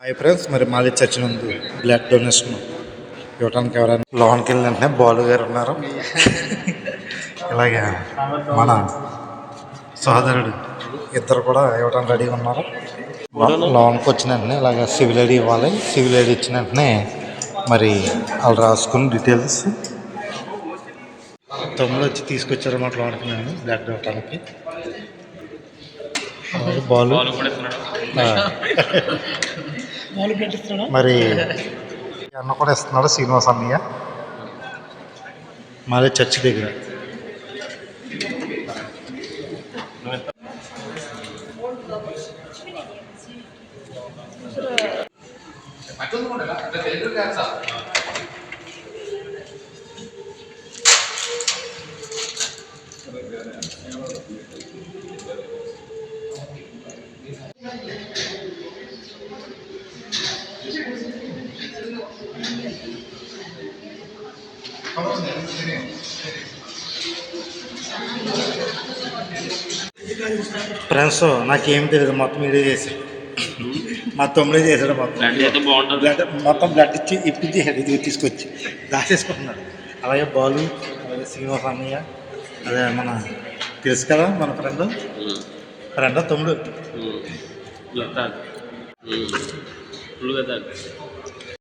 Hi friends మరి మాది church నందు బ్లడ్ డొనేషన్. ఇవ్వడానికి ఎవరైనా లోన్కి వెళ్ళిన వెంటనే బాలు గారు ఉన్నారు. ఇలాగే మన సోదరుడు ఇద్దరు కూడా ఇవ్వడానికి రెడీగా ఉన్నారు. లోన్కి వచ్చిన వెంటనే ఇలాగ సివిల్ ఐడి ఇవ్వాలి. సివిల్ ఐడి ఇచ్చిన వెంటనే మరి వాళ్ళు రాసుకుని డీటెయిల్స్ తమ్ముడు వచ్చి తీసుకొచ్చారన్నమాట లోన్కి నేను బ్లడ్ ఇవ్వడానికి బాలు. ఆ. మరి అన్న కూడా ఇస్తున్నాడు శ్రీనివాస్ అన్నయ్య. మాదే చర్చి దగ్గర. ఫ్రెండ్స్ నాకేం తెలియదు మొత్తం ఇదే చేశాడు మా తమ్ముడే చేశాడు మొత్తం. బ్లడ్ మొత్తం బ్లడ్ ఇచ్చి ఇప్పించేసాడు ఇది తీసుకొచ్చి దాచేసుకుంటున్నాడు. అలాగే బాలు అలాగే శ్రీనివాస అన్నయ్య అదే మన తెలుసు కదా మన ఫ్రెండ్? ఫ్రెండ్ తమ్ముడు.